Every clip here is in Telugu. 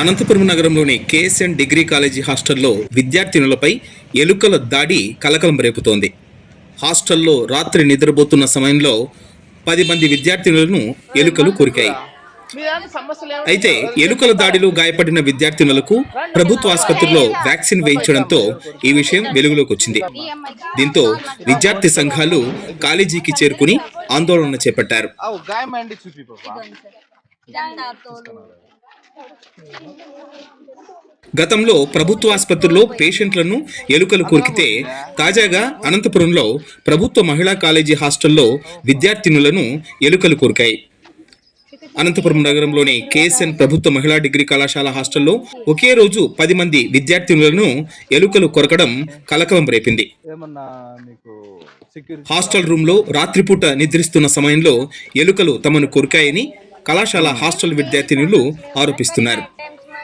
అనంతపురం నగరంలోని కేఎస్ఎన్ డిగ్రీ కాలేజీ హాస్టల్లో విద్యార్థినులపై ఎలుకల దాడి కలకలం రేపుతోంది. హాస్టల్లో రాత్రి నిద్రపోతున్న సమయంలో పది మంది విద్యార్థినులను ఎలుకలు కొరికాయి. అయితే ఎలుకల దాడిలో గాయపడిన విద్యార్థినులకు ప్రభుత్వ ఆసుపత్రిలో వ్యాక్సిన్ వేయించడంతో ఈ విషయం వెలుగులోకి వచ్చింది. దీంతో విద్యార్థి సంఘాలు కాలేజీకి చేరుకుని ఆందోళన చేపట్టారు. గతంలో ప్రభుత్వ ఆసుపత్రుల్లో పేషెంట్లను ఎలుకలు కొరికితే తాజాగా అనంతపురంలో ప్రభుత్వ మహిళా కాలేజీ హాస్టల్లో విద్యార్థినులను ఎలుకలు కొరికాయి. అనంతపురం నగరంలోని కేఎస్ఎన్ ప్రభుత్వ మహిళా డిగ్రీ కళాశాల హాస్టల్లో ఒకే రోజు పది మంది విద్యార్థినులను ఎలుకలు కొరకడం కలకలం రేపింది. హాస్టల్ రూమ్లో రాత్రిపూట నిద్రిస్తున్న సమయంలో ఎలుకలు తమను కొరికాయని కళాశాల హాస్టల్ విద్యార్థినులు ఆరోపిస్తున్నారు.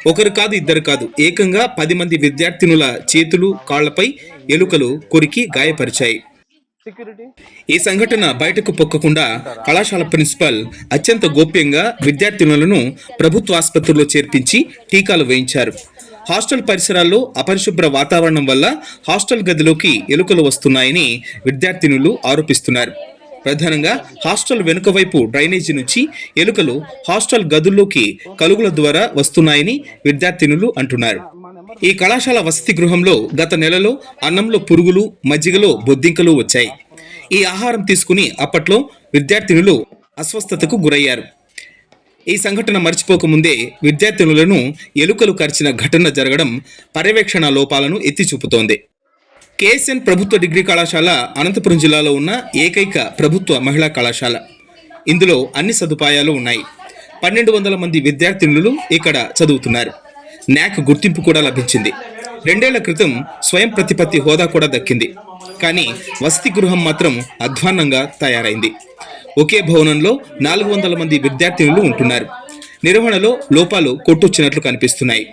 ఒకరు కాదు ఇద్దరు కాదు. ఏకంగా పది మంది విద్యార్థినుల చేతులు కాళ్ళపై ఎలుకలు కొరికి గాయపరిచాయి. ఈ సంఘటన బయటకు పొక్కకుండా కళాశాల ప్రిన్సిపల్ అత్యంత గోప్యంగా విద్యార్థినులను ప్రభుత్వ ఆసుపత్రిలో చేర్పించి టీకాలు వేయించారు. హాస్టల్ పరిసరాల్లో అపరిశుభ్ర వాతావరణం వల్ల హాస్టల్ గదిలోకి ఎలుకలు వస్తున్నాయని విద్యార్థినులు ఆరోపిస్తున్నారు. ప్రధానంగా హాస్టల్ వెనుక వైపు డ్రైనేజీ నుంచి ఎలుకలు హాస్టల్ గదుల్లోకి కలుగుల ద్వారా వస్తున్నాయని విద్యార్థినులు అంటున్నారు. ఈ కళాశాల వసతి గృహంలో గత నెలలో అన్నంలో పురుగులు మజ్జిగలో బొద్దింకలు వచ్చాయి. ఈ ఆహారం తీసుకుని అప్పట్లో విద్యార్థినులు అస్వస్థతకు గురయ్యారు. ఈ సంఘటన మర్చిపోకముందే విద్యార్థినులను ఎలుకలు కరిచిన ఘటన జరగడం పర్యవేక్షణ లోపాలను ఎత్తి చూపుతోంది కేఎస్ఎన్ ప్రభుత్వ డిగ్రీ కళాశాల అనంతపురం జిల్లాలో ఉన్న ఏకైక ప్రభుత్వ మహిళా కళాశాల. ఇందులో అన్ని సదుపాయాలు ఉన్నాయి. పన్నెండు వందల మంది విద్యార్థినులు ఇక్కడ చదువుతున్నారు. న్యాక్ గుర్తింపు కూడా లభించింది. రెండేళ్ళ క్రితం స్వయం ప్రతిపత్తి హోదా కూడా దక్కింది. కానీ వసతి గృహం మాత్రం అధ్వాన్నంగా తయారైంది. ఒకే భవనంలో నాలుగు వందల మంది విద్యార్థినులు ఉంటున్నారు. నిర్వహణలో లోపాలు కొట్టొచ్చినట్లు కనిపిస్తున్నాయి.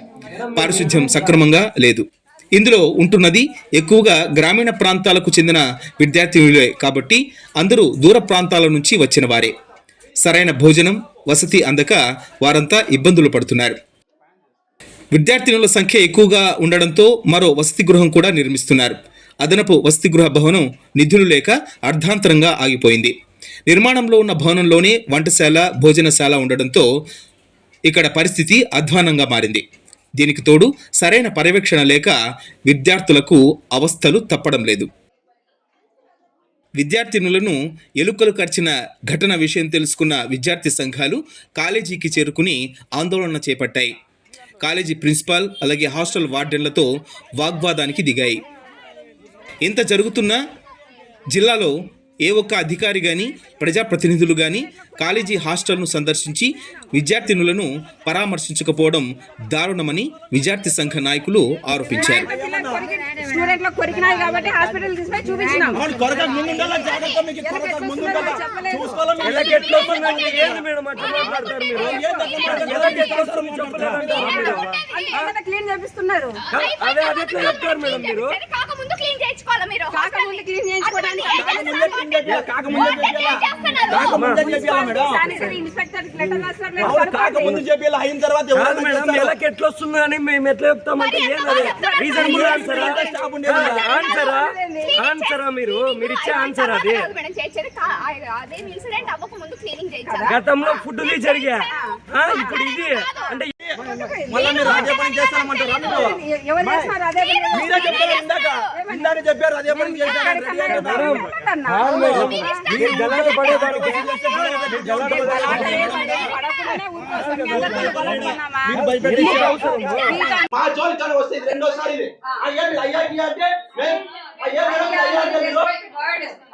పారిశుధ్యం సక్రమంగా లేదు. ఇందులో ఉంటున్నది ఎక్కువగా గ్రామీణ ప్రాంతాలకు చెందిన విద్యార్థినులే కాబట్టి అందరూ దూర ప్రాంతాల నుంచి వచ్చిన వారే. సరైన భోజనం వసతి అందక వారంతా ఇబ్బందులు పడుతున్నారు. విద్యార్థినుల సంఖ్య ఎక్కువగా ఉండడంతో మరో వసతి గృహం కూడా నిర్మిస్తున్నారు. అదనపు వసతి గృహ భవనం నిధులు లేక అర్ధాంతరంగా ఆగిపోయింది. నిర్మాణంలో ఉన్న భవనంలోనే వంటశాల భోజనశాల ఉండడంతో ఇక్కడ పరిస్థితి అధ్వానంగా మారింది. దీనికి తోడు సరైన పర్యవేక్షణ లేక విద్యార్థులకు అవస్థలు తప్పడం లేదు. విద్యార్థినులను ఎలుకలు కరిచిన ఘటన విషయం తెలుసుకున్న విద్యార్థి సంఘాలు కాలేజీకి చేరుకుని ఆందోళన చేపట్టాయి. కాలేజీ ప్రిన్సిపాల్ అలాగే హాస్టల్ వార్డెన్లతో వాగ్వాదానికి దిగాయి. ఇంత జరుగుతున్నా జిల్లాలో ఏ ఒక్క అధికారి కానీ ప్రజాప్రతినిధులు కానీ కాలేజీ హాస్టల్ను సందర్శించి విద్యార్థినులను పరామర్శించకపోవడం దారుణమని విద్యార్థి సంఘ నాయకులు ఆరోపించారు. స్టూడెంట్లో కొరికినాయి కాబట్టి హాస్పిటల్ తీసుకొని చూపించినాం. క్లీన్ చేపిస్తున్నారు? అదే అది ఎట్లా చెప్తారు మేడం మీరు? కాకముందు క్లీన్ చేయించుకోవాలా కాకముందు క్లీన్ చేయించుకోవడానికి అయిన తర్వాత మేడం చేస్తారు. ఎలాగ ఎట్లా వస్తుందని మేము ఎట్లా చెప్తామంటే ఏం అది? రీజనబుల్ స్టాఫ్ ఉండేది. ఆన్సరా ఆన్సరా మీరు? మీరు ఇచ్చే ఆన్సర్ అది. గతంలో ఫుడ్ జరిగా. ఇప్పుడు ఇది. అంటే మళ్ళా మీరు అదే పని చేస్తామంటారా మీరు? ఎ- ఎవరు చేస్తున్నారు అదే పని? మీరే చెప్పారు ఇందాక ఇందాక చెప్పారు అదే పని చేస్తారని రెడీ అయ్యారు. కదా. అన్నా. మీరు గలాలు పడేదానికి అలాగే ఏ పని పడకుండానే ఊరుకోసం. మీ అందరికీ పడుకున్నామా? మీరు భయపెట్టి మీతో మా జోలి కానీ వస్తే ఇది రెండోసారి ఇది. అయ్యా మీరు అయ్యా ఇయ్యా అంటే మేము అయ్యా మేడం అయ్యా అంటే మీరు?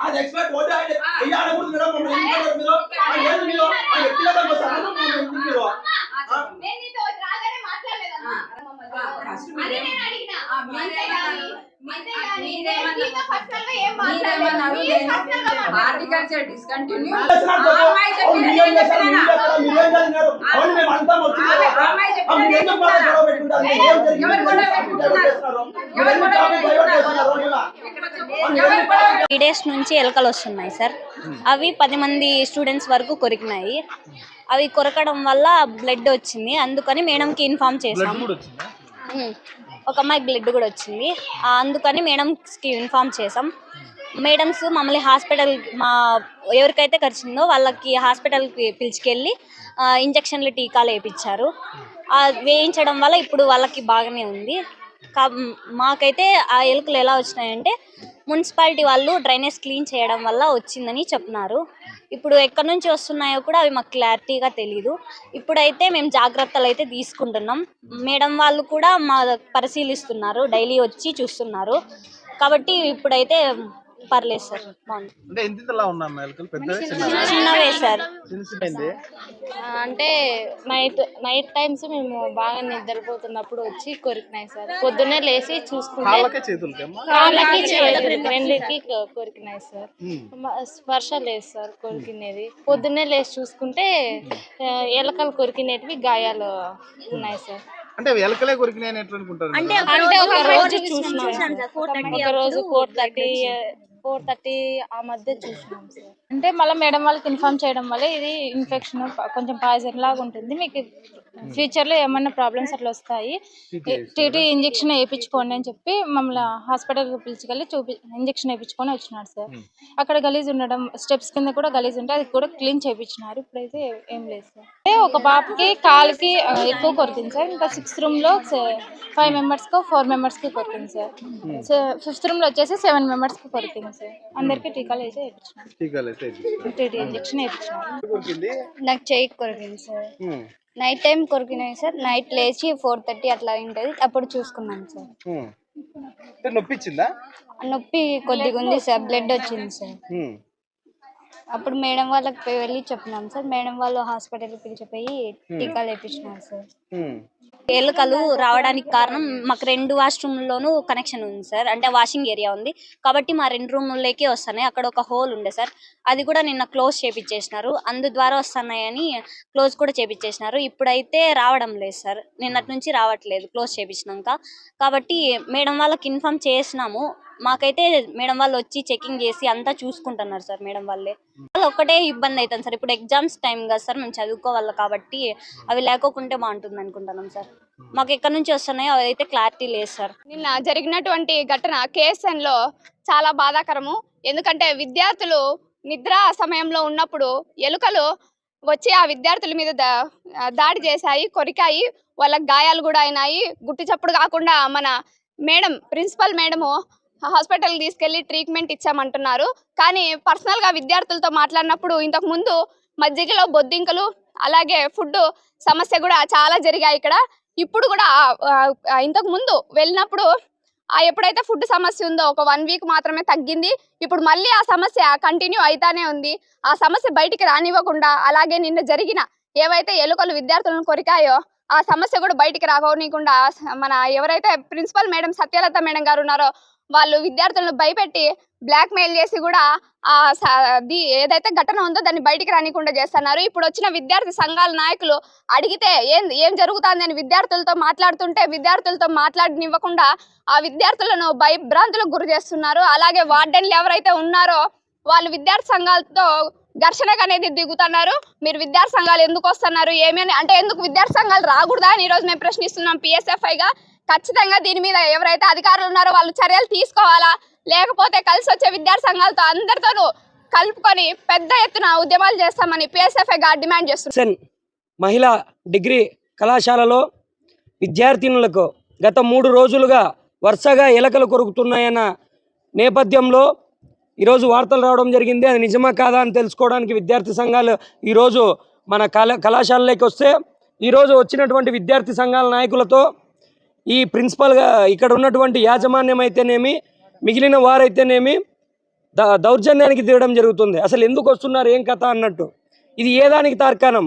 అది ఎక్స్పర్ట్ ఓటే ఆయన. అయ్యా అనకూడదు మేడం మమ్మల్ని ఎందుకు అంటారు మీరు. ఆ ఏంది మీరు ఆ వ్యక్తిగతంగా వస్తారు. మమ్మల్ని ఎందుకు మీరు ఆ? నేను నీతో రాగానే మాట్లాడలేదమ్మా. అది నేను అడిగినా. Horticulture discontinue? త్రీ డేస్ నుంచి ఎలకలు వస్తున్నాయి సార్. అవి పది మంది స్టూడెంట్స్ వరకు కొరికినాయి. అవి కొరకడం వల్ల బ్లడ్ వచ్చింది. అందుకని మేడంకి ఇన్ఫామ్ చేసాం కూడా వచ్చిందా? ఉమ్. ఒక అమ్మాయికి బ్లడ్ కూడా వచ్చింది. అందుకని మేడంకి ఇన్ఫామ్ చేసాం మేడమ్స్ మమ్మల్ని హాస్పిటల్ మా ఎవరికైతే ఖర్చుందో వాళ్ళకి హాస్పిటల్కి పిలుచుకెళ్ళి ఇంజక్షన్లు టీకాలు వేయించారు వేయించడం వల్ల ఇప్పుడు వాళ్ళకి బాగానే ఉంది. మాకైతే ఆ ఎలుకలు ఎలా వచ్చినాయంటే మున్సిపాలిటీ వాళ్ళు డ్రైనేజ్ క్లీన్ చేయడం వల్ల వచ్చిందని చెప్తున్నారు ఇప్పుడు ఎక్కడి నుంచి వస్తున్నాయో కూడా అవి మాకు క్లారిటీగా తెలియదు ఇప్పుడైతే మేము జాగ్రత్తలు అయితే తీసుకుంటున్నాం. మేడం వాళ్ళు కూడా మా పరిశీలిస్తున్నారు. డైలీ వచ్చి చూస్తున్నారు. కాబట్టి ఇప్పుడైతే పర్లేదు సార్ బాగుంది. అంటే ఎంత ఇంతలా ఉన్నా మేలకలు పెద్ద చిన్నవే? సార్. చిన్న చిన్నది అంటే నైట్ నైట్ టైమ్స్ మేము బాగా నిద్రపోతున్నప్పుడు వచ్చి కొరికినాయి సార్. పొద్దున్నే లేచి చూసుకుంటే కాళ్ళకే చేతులకేమ్మా కాళ్ళకి చేతులకి రెండింటికి కొ- కొరికినాయి సార్. మ- స్పర్శ లేదు సార్ కొరికినది పొద్దున్నే లేచి చూసుకుంటే ఆ, ఎలకలు కొరికినవి గాయాలు ఉన్నాయి సార్. అంటే అవి ఎలకలే కొరికినాయి అని ఎట్లా అనుకుంటారు అంటే మీరు? ఒక అంటే రోజు ఒక రోజు చూసినాం. సార్ ఒక రోజు ఫోర్ థర్టీ ఫోర్ థర్టీ ఆ మధ్య చూసినాం సార్. అంటే మళ్ళీ మేడం వాళ్ళకి ఇన్ఫార్మ్ చేయడం వల్ల ఇది ఇన్ఫెక్షన్ కొంచెం పాయిజన్ లాగా ఉంటుంది. మీకు ఫ్యూచర్లో ఏమన్నా ప్రాబ్లమ్స్ అట్లా వస్తాయి టీటీ ఇంజెక్షన్ వేయించుకోండి అని చెప్పి మమ్మల్ని హాస్పిటల్కి పిలిచికెళ్ళి చూపి ఇంజెక్షన్ వేయించుకొని వచ్చినాడు సార్. అక్కడ గలీజ్ ఉండడం స్టెప్స్ కింద కూడా గలీజ్ ఉంటే అది కూడా క్లీన్ చేయించినారు ఇప్పుడైతే ఏం లేదు సార్. అంటే ఒక పాపకి కాలుకి ఎక్కువ కొరికింది సార్. ఇంకా సిక్స్త్ రూమ్లో ఫైవ్ మెంబర్స్కి ఫోర్ మెంబర్స్కి కొరికింది సార్. ఫిఫ్త్ రూమ్లో వచ్చేసి సెవెన్ మెంబర్స్కి కొరికింది సార్. అందరికి టీకాలు అయితే వేయించినారు. TT injection వేయించినారు. నాకు చెయ్యి కొరికింది సార్. నైట్ టైం కొరికినాయి సార్. నైట్ లేచి ఫోర్ థర్టీ అట్లా ఉంటుంది అప్పుడు చూసుకున్నాం సార్. నొప్పిచ్చిందా? నొప్పి కొద్దిగా ఉంది సార్. బ్లడ్ వచ్చింది సార్. అప్పుడు మేడం వాళ్ళకి పోయి వెళ్ళి చెప్పినాం సార్. మేడం వాళ్ళు హాస్పిటల్కి పిలిచిపోయి టీకాలు వేయించినారు సార్. ఎలుకలు రావడానికి కారణం మాకు రెండు వాష్రూమ్లోనూ కనెక్షన్ ఉంది సార్. అంటే వాషింగ్ ఏరియా ఉంది. కాబట్టి మా రెండు రూముల్లోకి వస్తున్నాయి. అక్కడ ఒక హోల్ ఉండే సార్. అది కూడా నిన్న క్లోజ్ చేపించేసినారు అందు ద్వారా వస్తున్నాయని క్లోజ్ కూడా చేపించేసినారు ఇప్పుడైతే రావడం లేదు సార్. నిన్నటి నుంచి రావట్లేదు. క్లోజ్ చేపించినాక కాబట్టి మేడం వాళ్ళకి ఇన్ఫామ్ చేసినాము. మాకైతే మేడం వాళ్ళు వచ్చి చెకింగ్ చేసి అంతా చూసుకుంటున్నారు సార్ మేడం వాళ్ళే. వాళ్ళు ఒక్కటే ఇబ్బంది అవుతుంది సార్. ఇప్పుడు ఎగ్జామ్స్ టైం కదా సార్ మేము చదువుకోవాలి కాబట్టి అవి లేకోకుంటే బాగుంటుంది అనుకుంటున్నాం సార్. మాకు ఎక్కడి నుంచి వస్తున్నాయో అవి అయితే క్లారిటీ లేదు సార్. నిన్న జరిగినటువంటి ఘటన కేఎస్ఎన్లో చాలా బాధాకరము. ఎందుకంటే విద్యార్థులు నిద్ర సమయంలో ఉన్నప్పుడు ఎలుకలు వచ్చి ఆ విద్యార్థుల మీద దాడి చేశాయి కొరికాయి. వాళ్ళకి గాయాలు కూడా అయినాయి. గుట్టు చప్పుడు కాకుండా మన మేడం ప్రిన్సిపల్ మేడము హాస్పిటల్కి తీసుకెళ్ళి ట్రీట్మెంట్ ఇచ్చామంటున్నారు. కానీ పర్సనల్గా విద్యార్థులతో మాట్లాడినప్పుడు ఇంతకు ముందు మజ్జిగలో బొద్దింకలు అలాగే ఫుడ్ సమస్య కూడా చాలా జరిగాయి ఇక్కడ. ఇప్పుడు కూడా ఇంతకు ముందు వెళ్ళినప్పుడు ఆ ఎప్పుడైతే ఫుడ్ సమస్య ఉందో ఒక వన్ వీక్ మాత్రమే తగ్గింది. ఇప్పుడు మళ్ళీ ఆ సమస్య కంటిన్యూ అయితానే ఉంది. ఆ సమస్య బయటికి రానివ్వకుండా అలాగే నిన్న జరిగిన ఏవైతే ఎలుకలు విద్యార్థులను కొరికాయో ఆ సమస్య కూడా బయటికి రాకోనీయకుండా మన ఎవరైతే ప్రిన్సిపల్ మేడం సత్యలత మేడం గారు ఉన్నారో వాళ్ళు విద్యార్థులను భయపెట్టి బ్లాక్ మెయిల్ చేసి కూడా ఆ ఏదైతే ఘటన ఉందో దాన్ని బయటికి రానికుండా చేస్తున్నారు. ఇప్పుడు వచ్చిన విద్యార్థి సంఘాల నాయకులు అడిగితే ఏం ఏం జరుగుతుంది అని విద్యార్థులతో మాట్లాడుతుంటే విద్యార్థులతో మాట్లాడనివ్వకుండా ఆ విద్యార్థులను భయభ్రాంతులకు గురి చేస్తున్నారు. అలాగే వార్డెన్లు ఎవరైతే ఉన్నారో వాళ్ళు విద్యార్థి సంఘాలతో ఘర్షణకు అనేది దిగుతున్నారు. మీరు విద్యార్థి సంఘాలు ఎందుకు వస్తున్నారు? ఏమి అని అంటే ఎందుకు విద్యార్థి సంఘాలు రాకూడదా అని ఈరోజు మేము ప్రశ్నిస్తున్నాం. పిఎస్ఎఫ్ఐగా ఖచ్చితంగా దీని మీద ఎవరైతే అధికారులు ఉన్నారో వాళ్ళు చర్యలు తీసుకోవాలా? లేకపోతే కలిసి వచ్చే విద్యార్థి సంఘాలతో అందరితోనూ కలుపుకొని పెద్ద ఎత్తున ఉద్యమాలు చేస్తామని PSFI డిమాండ్ చేస్తుంది సెన్ మహిళా డిగ్రీ కళాశాలలో విద్యార్థినులకు గత మూడు రోజులుగా వరుసగా ఎలకలు కొరుకుతున్నాయన్న నేపథ్యంలో ఈరోజు వార్తలు రావడం జరిగింది. అది నిజమా కాదా అని తెలుసుకోవడానికి విద్యార్థి సంఘాలు ఈరోజు మన కళా కళాశాలలోకి వస్తే ఈరోజు వచ్చినటువంటి విద్యార్థి సంఘాల నాయకులతో ఈ ప్రిన్సిపల్గా ఇక్కడ ఉన్నటువంటి యాజమాన్యం అయితేనేమి మిగిలిన వారైతేనేమి ద దౌర్జన్యానికి దిగడం జరుగుతుంది. అసలు ఎందుకు వస్తున్నారు ఏం కథ అన్నట్టు. ఇది ఏ దానికి తార్కాణం?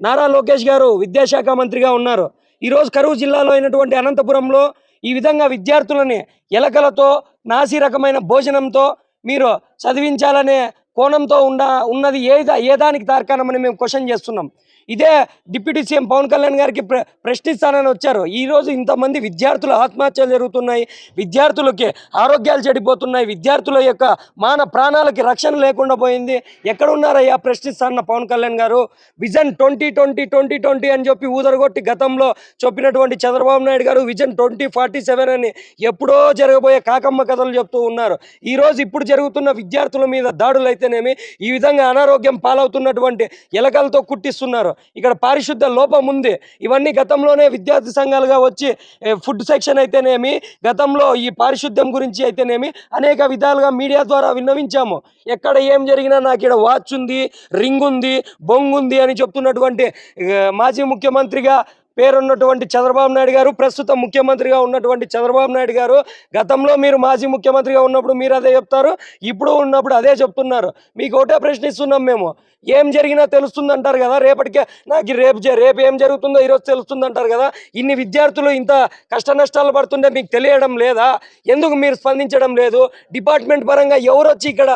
నారా లోకేష్ గారు విద్యాశాఖ మంత్రిగా ఉన్నారు. ఈరోజు కరువు జిల్లాలో అయినటువంటి అనంతపురంలో ఈ విధంగా విద్యార్థులని ఎలకలతో నాసి రకమైన భోజనంతో మీరు చదివించాలనే కోణంతో ఉండ ఉన్నది ఏదా ఏదానికి ఏ దానికి తార్కాణం అని మేము క్వశ్చన్ చేస్తున్నాం. ఇదే డిప్యూటీ సీఎం పవన్ కళ్యాణ్ గారికి ప్ర ప్రశ్నిస్తానని వచ్చారు. ఈరోజు ఇంతమంది విద్యార్థులు ఆత్మహత్యలు జరుగుతున్నాయి. విద్యార్థులకి ఆరోగ్యాలు చెడిపోతున్నాయి. విద్యార్థుల యొక్క మాన ప్రాణాలకి రక్షణ లేకుండా పోయింది. ఎక్కడున్నారయ్యా ప్రశ్నిస్తానన్న పవన్ కళ్యాణ్ గారు? Vision twenty twenty twenty twenty అని చెప్పి ఊదరగొట్టి గతంలో చెప్పినటువంటి చంద్రబాబు నాయుడు గారు విజన్ ట్వంటీ ఫార్టీ సెవెన్ అని ఎప్పుడో జరగబోయే కాకమ్మ కథలు చెప్తూ ఉన్నారు. ఈరోజు ఇప్పుడు జరుగుతున్న విద్యార్థుల మీద దాడులు అయితేనేమి ఈ విధంగా అనారోగ్యం పాలవుతున్నటువంటి ఎలకలతో కుట్టిస్తున్నారు. ఇక్కడ పారిశుద్ధ లోపం ఉంది. ఇవన్నీ గతంలోనే విద్యార్థి సంఘాలుగా వచ్చి ఫుడ్ సెక్షన్ అయితేనేమి గతంలో ఈ పారిశుద్ధ్యం గురించి అయితేనేమి అనేక విధాలుగా మీడియా ద్వారా విన్నవించాము. ఎక్కడ ఏం జరిగినా నాకు ఇక్కడ వాచ్ ఉంది రింగ్ ఉంది బొంగు ఉంది అని చెప్తున్నటువంటి మాజీ ముఖ్యమంత్రిగా పేరున్నటువంటి చంద్రబాబు నాయుడు గారు ప్రస్తుతం ముఖ్యమంత్రిగా ఉన్నటువంటి చంద్రబాబు నాయుడు గారు గతంలో మీరు మాజీ ముఖ్యమంత్రిగా ఉన్నప్పుడు మీరు అదే చెప్తారు ఇప్పుడు ఉన్నప్పుడు అదే చెప్తున్నారు. మీకు ఒకటే ప్రశ్నిస్తున్నాం మేము. ఏం జరిగినా తెలుస్తుంది అంటారు కదా రేపటికే నాకు రేపు జ- రేపు ఏం జరుగుతుందో ఈరోజు తెలుస్తుంది అంటారు కదా ఇన్ని విద్యార్థులు ఇంత కష్ట నష్టాలు పడుతుంటే మీకు తెలియడం లేదా? ఎందుకు మీరు స్పందించడం లేదు? డిపార్ట్మెంట్ పరంగా ఎవరు వచ్చి ఇక్కడ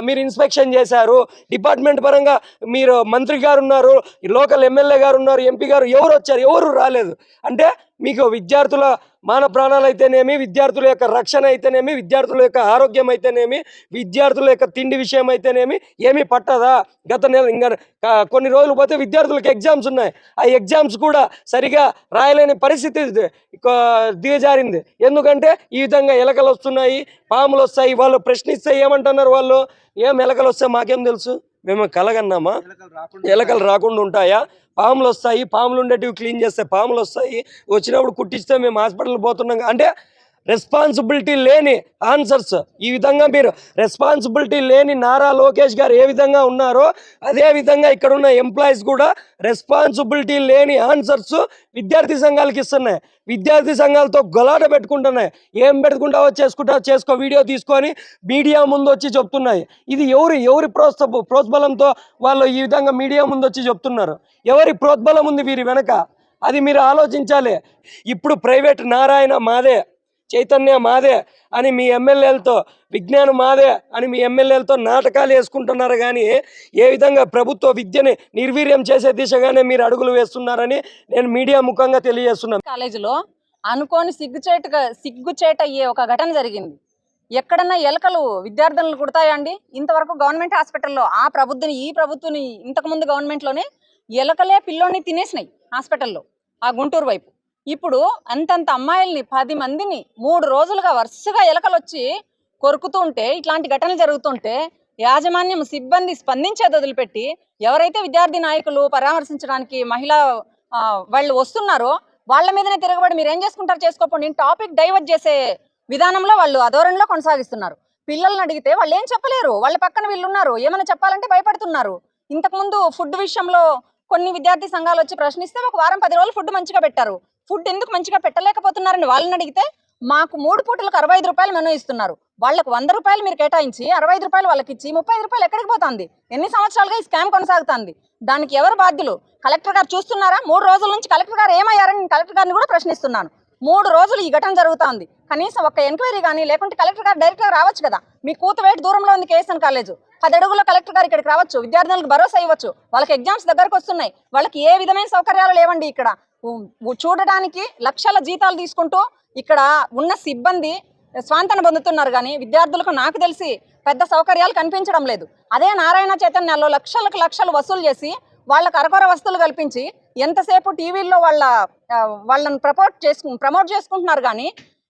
మీరు ఇన్స్పెక్షన్ చేశారు? డిపార్ట్మెంట్ పరంగా మీరు మంత్రి గారు ఉన్నారు లోకల్ ఎమ్మెల్యే గారు ఉన్నారు ఎంపీ గారు ఎవరు వచ్చారు? ఎవరు రాలేదు. అంటే మీకు విద్యార్థుల మాన ప్రాణాలు అయితేనేమి విద్యార్థుల యొక్క రక్షణ అయితేనేమి విద్యార్థుల యొక్క ఆరోగ్యం అయితేనేమి విద్యార్థుల యొక్క తిండి విషయం అయితేనేమి ఏమీ పట్టదా? గత నెల ఇంకా కొన్ని రోజులు పోతే విద్యార్థులకు ఎగ్జామ్స్ ఉన్నాయి. ఆ ఎగ్జామ్స్ కూడా సరిగా రాయలేని పరిస్థితి దిగజారింది. ఎందుకంటే ఈ విధంగా ఎలకలు వస్తున్నాయి పాములు వస్తాయి వాళ్ళు ప్రశ్నిస్తే ఏమంటున్నారు వాళ్ళు? ఏం ఎలకలు వస్తాయి మాకేం తెలుసు? మేము కలగన్నామా? ఎలకలు రాకుండా ఉంటాయా? పాములు వస్తాయి పాములు ఉండేటివి క్లీన్ చేస్తే పాములు వస్తాయి వచ్చినప్పుడు కుట్టిస్తే మేము హాస్పిటల్ పోతున్నాం. అంటే రెస్పాన్సిబిలిటీ లేని ఆన్సర్స్. ఈ విధంగా మీరు రెస్పాన్సిబిలిటీ లేని నారా లోకేష్ గారు ఏ విధంగా ఉన్నారో అదే విధంగా ఇక్కడ ఉన్న ఎంప్లాయీస్ కూడా రెస్పాన్సిబిలిటీ లేని ఆన్సర్స్ విద్యార్థి సంఘాలకి ఇస్తున్నాయి. విద్యార్థి సంఘాలతో గొలాట పెట్టుకుంటున్నాయి. ఏం పెట్టుకుంటావో చేసుకుంటావో చేసుకో వీడియో తీసుకొని మీడియా ముందు వచ్చి చెప్తున్నాయి. ఇది ఎవరు ఎవరి ప్రోత్స ప్రోత్బలంతో వాళ్ళు ఈ విధంగా మీడియా ముందు వచ్చి చెప్తున్నారు? ఎవరి ప్రోత్బలం ఉంది వీరి వెనక? అది మీరు ఆలోచించాలి. ఇప్పుడు ప్రైవేట్ నారాయణ మాదే. చైతన్య మాదే అని మీ ఎమ్మెల్యేలతో విజ్ఞానం మాదే అని మీ ఎమ్మెల్యేలతో నాటకాలు వేసుకుంటున్నారు కానీ ఏ విధంగా ప్రభుత్వ విద్యని నిర్వీర్యం చేసే దిశగానే మీరు అడుగులు వేస్తున్నారని నేను మీడియా ముఖంగా తెలియజేస్తున్నాను. కాలేజీలో అనుకోని సిగ్గుచేటుగా సిగ్గుచేట అయ్యే ఒక ఘటన జరిగింది. ఎక్కడన్నా ఎలకలు విద్యార్థులను కుడతాయండి? ఇంతవరకు గవర్నమెంట్ హాస్పిటల్లో ఆ ప్రభుత్వని ఈ ప్రభుత్వని ఇంతకుముందు గవర్నమెంట్లోనే ఎలకలే పిల్లోని తినేసినాయి హాస్పిటల్లో ఆ గుంటూరు వైపు. ఇప్పుడు అంతంత అమ్మాయిల్ని పది మందిని మూడు రోజులుగా వరుసగా ఎలకలు వచ్చి కొరుకుతూ ఉంటే ఇట్లాంటి ఘటనలు జరుగుతుంటే యాజమాన్యం సిబ్బంది స్పందించేది వదిలిపెట్టి ఎవరైతే విద్యార్థి నాయకులు పరామర్శించడానికి మహిళా వాళ్ళు వస్తున్నారో వాళ్ళ మీదనే తిరగబడి మీరు ఏం చేసుకుంటారు చేసుకోకండి టాపిక్ డైవర్ట్ చేసే విధానంలో వాళ్ళు అధోరణిలో కొనసాగిస్తున్నారు. పిల్లల్ని అడిగితే వాళ్ళు ఏం చెప్పలేరు. వాళ్ళ పక్కన వీళ్ళు ఉన్నారు ఏమైనా చెప్పాలంటే భయపడుతున్నారు. ఇంతకుముందు ఫుడ్ విషయంలో కొన్ని విద్యార్థి సంఘాలు వచ్చి ప్రశ్నిస్తే ఒక వారం పది రోజులు ఫుడ్ మంచిగా పెట్టారు. ఫుడ్ ఎందుకు మంచిగా పెట్టలేకపోతున్నారని వాళ్ళని అడిగితే మాకు మూడు పూటలకు అరవై ఐదు రూపాయలు మెనూ ఇస్తున్నారు. వాళ్ళకు వంద రూపాయలు మీరు కేటాయించి అరవై ఐదు రూపాయలు వాళ్ళకి ఇచ్చి ముప్పై ఐదు రూపాయలు ఎక్కడికి పోతుంది? ఎన్ని సంవత్సరాలుగా ఈ స్కామ్ కొనసాగుతుంది? దానికి ఎవరు బాధ్యులు? కలెక్టర్ గారు చూస్తున్నారా? మూడు రోజుల నుంచి కలెక్టర్ గారు ఏమయ్యారని నేను కలెక్టర్ గారిని కూడా ప్రశ్నిస్తున్నాను. మూడు రోజులు ఈ ఘటన జరుగుతుంది. కనీసం ఒక ఎంక్వైరీ కానీ లేకుంటే కలెక్టర్ గారు డైరెక్ట్గా రావచ్చు కదా? మీ కూతువేటి దూరంలో ఉంది కేఎస్ఎన్ కాలేజ్. పది అడుగుల కలెక్టర్ గారు ఇక్కడికి రావచ్చు. విద్యార్థులకు భరోసా ఇవ్వచ్చు. వాళ్ళకి ఎగ్జామ్స్ దగ్గరకు వస్తున్నాయి. వాళ్ళకి ఏ విధమైన సౌకర్యాలు లేవండి ఇక్కడ. చూడడానికి లక్షల జీతాలు తీసుకుంటూ ఇక్కడ ఉన్న సిబ్బంది స్వాంతన పొందుతున్నారు కానీ విద్యార్థులకు నాకు తెలిసి పెద్ద సౌకర్యాలు కనిపించడం లేదు. అదే నారాయణ చైతన్యాల్లో లక్షలకు లక్షలు వసూలు చేసి వాళ్ళకు అరకొర వస్తువులు కల్పించి ఎంతసేపు టీవీల్లో వాళ్ళ వాళ్ళని ప్రపోర్ట్ చేసుకు ప్రమోట్ చేసుకుంటున్నారు కానీ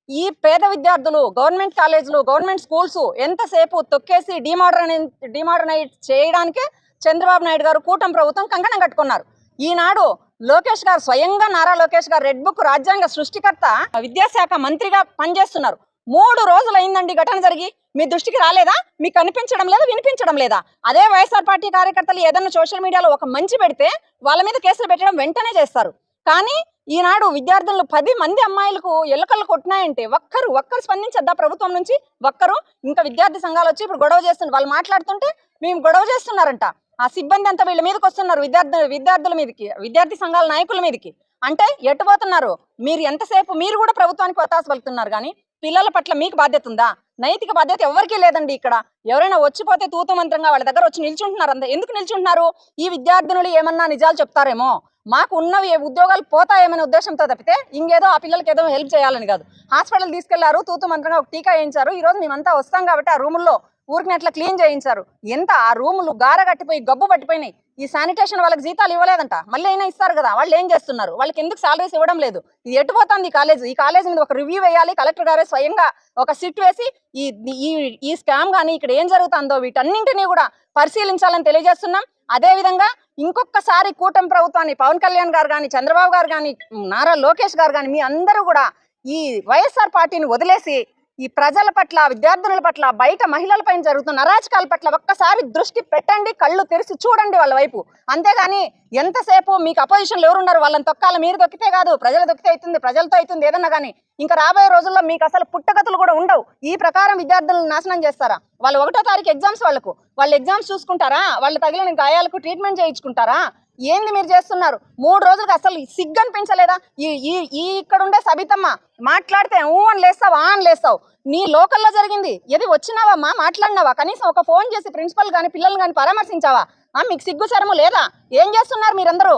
ఈ పేద విద్యార్థులు గవర్నమెంట్ కాలేజీలు గవర్నమెంట్ స్కూల్స్ ఎంతసేపు తొక్కేసి డిమోడర్నై డిమోడర్నైజ్ చేయడానికే చంద్రబాబు నాయుడు గారు కూటమి ప్రభుత్వం కంకణం కట్టుకున్నారు. ఈనాడు లోకేష్ గారు స్వయంగా నారా లోకేష్ గారు రెడ్ బుక్ రాజ్యాంగ సృష్టికర్త విద్యాశాఖ మంత్రిగా పనిచేస్తున్నారు. మూడు రోజులు అయిందండి ఘటన జరిగి. మీ దృష్టికి రాలేదా? మీకు కనిపించడం లేదా వినిపించడం లేదా? అదే వైఎస్ఆర్ పార్టీ కార్యకర్తలు ఏదైనా సోషల్ మీడియాలో ఒక మంచి పెడితే వాళ్ళ మీద కేసులు పెట్టడం వెంటనే చేస్తారు. కానీ ఈనాడు విద్యార్థులు పది మంది అమ్మాయిలకు ఎలుకలు కొట్టినాయంటే ఒక్కరు ఒక్కరు స్పందించద్దా ప్రభుత్వం నుంచి? ఒక్కరు. ఇంకా విద్యార్థి సంఘాలు వచ్చి ఇప్పుడు గొడవ చేస్తున్నారు. వాళ్ళు మాట్లాడుతుంటే మేము గొడవ చేస్తున్నారంట. ఆ సిబ్బంది అంతా వీళ్ళ మీదకి వస్తున్నారు విద్యార్థి విద్యార్థుల మీదకి విద్యార్థి సంఘాల నాయకుల మీదకి. అంటే ఎటు పోతున్నారు? మీరు ఎంతసేపు మీరు కూడా ప్రభుత్వానికి ఒత్తాస పలుకుతున్నారు కానీ పిల్లల పట్ల మీకు బాధ్యత ఉందా? నైతిక బాధ్యత ఎవరికీ లేదండి ఇక్కడ. ఎవరైనా వచ్చిపోతే తూతమంత్రంగా వాళ్ళ దగ్గర వచ్చి నిల్చుంటున్నారు అంత ఎందుకు నిల్చుంటున్నారు? ఈ విద్యార్థినులు ఏమన్నా నిజాలు చెప్తారేమో? మాకు ఉన్నవి ఉద్యోగాలు పోతాయేమనే ఉద్దేశంతో తప్పితే ఇంకేదో ఆ పిల్లలకి ఏదో హెల్ప్ చేయాలని కాదు. హాస్పిటల్ తీసుకెళ్ళారు తూతు మంత్రంగా ఒక టీకా వేయించారు ఈ రోజు మేమంతా వస్తాం కాబట్టి ఆ రూముల్లో ఊరికి అట్లా క్లీన్ చేయించారు. ఎంత ఆ రూములు గార కట్టిపోయి గబ్బు పట్టిపోయినాయి. ఈ శానిటేషన్ వాళ్ళకి జీతాలు ఇవ్వలేదంట. మళ్ళీ అయినా ఇస్తారు కదా. వాళ్ళు ఏం చేస్తున్నారు? వాళ్ళకి ఎందుకు సాలరీస్ ఇవ్వడం లేదు? ఇది ఎటుపోతుంది ఈ కాలేజ్ ఈ కాలేజ్ మీద ఒక రివ్యూ వేయాలి. కలెక్టర్ గారే స్వయంగా ఒక సిట్ వేసి ఈ ఈ ఈ స్కామ్ కానీ ఇక్కడ ఏం జరుగుతుందో వీటన్నింటినీ కూడా పరిశీలించాలని తెలియజేస్తున్నాం. అదేవిధంగా ఇంకొకసారి కూటమి ప్రభుత్వాన్ని పవన్ కళ్యాణ్ గారు కానీ చంద్రబాబు గారు కానీ నారా లోకేష్ గారు కానీ మీ అందరూ కూడా ఈ వైఎస్ఆర్ పార్టీని వదిలేసి ఈ ప్రజల పట్ల విద్యార్థుల పట్ల బయట మహిళల పైన జరుగుతున్న అరాచకాల పట్ల ఒక్కసారి దృష్టి పెట్టండి కళ్ళు తెరిచి చూడండి వాళ్ళ వైపు. అంతేగాని ఎంతసేపు మీకు అపోజిషన్లు ఎవరున్నారు? వాళ్ళని తొక్కాల మీరు దొక్కితే కాదు ప్రజలు దొక్కితే అవుతుంది ప్రజలతో అవుతుంది ఏదన్నా కానీ ఇంకా రాబోయే రోజుల్లో మీకు అసలు పుట్టగతులు కూడా ఉండవు. ఈ ప్రకారం విద్యార్థులను నాశనం చేస్తారా? వాళ్ళు ఒకటో తారీఖు ఎగ్జామ్స్ వాళ్ళకు. వాళ్ళు ఎగ్జామ్స్ చూసుకుంటారా? వాళ్ళు తగిలిన గాయాలకు ట్రీట్మెంట్ చేయించుకుంటారా? ఏంది మీరు చేస్తున్నారు? మూడు రోజులకు అసలు సిగ్గనిపించలేదా? ఈ ఈ ఈ ఇక్కడ ఉండే సబితమ్మ మాట్లాడితే ఊ అని లేస్తావా ఆ అని లేస్తావు. నీ లోకల్లో జరిగింది. ఏది వచ్చినావమ్మా మాట్లాడినావా? కనీసం ఒక ఫోన్ చేసి ప్రిన్సిపల్ కానీ పిల్లల్ని కానీ పరామర్శించావా? ఆ మీకు సిగ్గు శరము లేదా? ఏం చేస్తున్నారు మీరందరూ?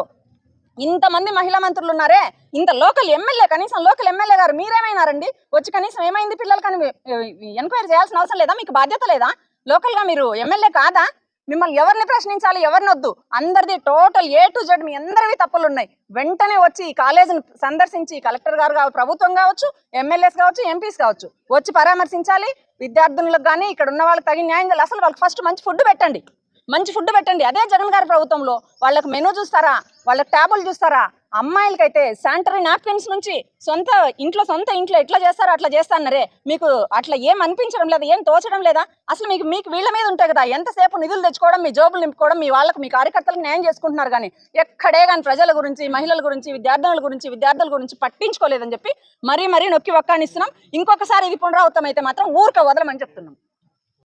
ఇంతమంది మహిళా మంత్రులు ఉన్నారే. ఇంత లోకల్ ఎమ్మెల్యే కనీసం లోకల్ ఎమ్మెల్యే గారు మీరేమైనారండి? వచ్చి కనీసం ఏమైంది పిల్లలు కానీ ఎంక్వైరీ చేయాల్సిన అవసరం లేదా? మీకు బాధ్యత లేదా? లోకల్గా మీరు ఎమ్మెల్యే కాదా? మిమ్మల్ని ఎవరిని ప్రశ్నించాలి ఎవరిని వద్దు. అందరిది టోటల్ ఏ టు జెడ్ మీ అందరివి తప్పులు ఉన్నాయి వెంటనే వచ్చి ఈ కాలేజీని సందర్శించి కలెక్టర్ గారు కావచ్చు ప్రభుత్వం కావచ్చు ఎమ్మెల్యేస్ కావచ్చు ఎంపీస్ కావచ్చు వచ్చి పరామర్శించాలి. విద్యార్థులకు కానీ ఇక్కడ ఉన్న వాళ్ళకి తగిన న్యాయం చేయాలి. అసలు వాళ్ళకి ఫస్ట్ మంచి ఫుడ్ పెట్టండి. మంచి ఫుడ్ పెట్టండి. అదే జగన్ గారి ప్రభుత్వంలో వాళ్ళకి మెనూ చూస్తారా? వాళ్ళకి ట్యాబులు చూస్తారా? అమ్మాయిలకైతే శానిటరీ నాప్కిన్స్ నుంచి సొంత ఇంట్లో సొంత ఇంట్లో ఎట్లా చేస్తారో అట్లా చేస్తానరే మీకు అట్లా ఏం అనిపించడం లేదా? ఏం తోచడం లేదా? అసలు మీకు మీకు వీళ్ళ మీద ఉంటాయి కదా. ఎంతసేపు నిధులు తెచ్చుకోవడం మీ జోబులు నింపుకోవడం మీ వాళ్ళకి మీ కార్యకర్తలకు న్యాయం చేసుకుంటున్నారు కానీ ఎక్కడే కానీ ప్రజల గురించి మహిళల గురించి విద్యార్థినుల గురించి విద్యార్థుల గురించి పట్టించుకోలేదని చెప్పి మరీ మరీ నొక్కి ఒక్కానిస్తున్నాం. ఇంకొకసారి ఇది పునరావృతం అయితే మాత్రం ఊరిక వదలమని చెప్తున్నాం.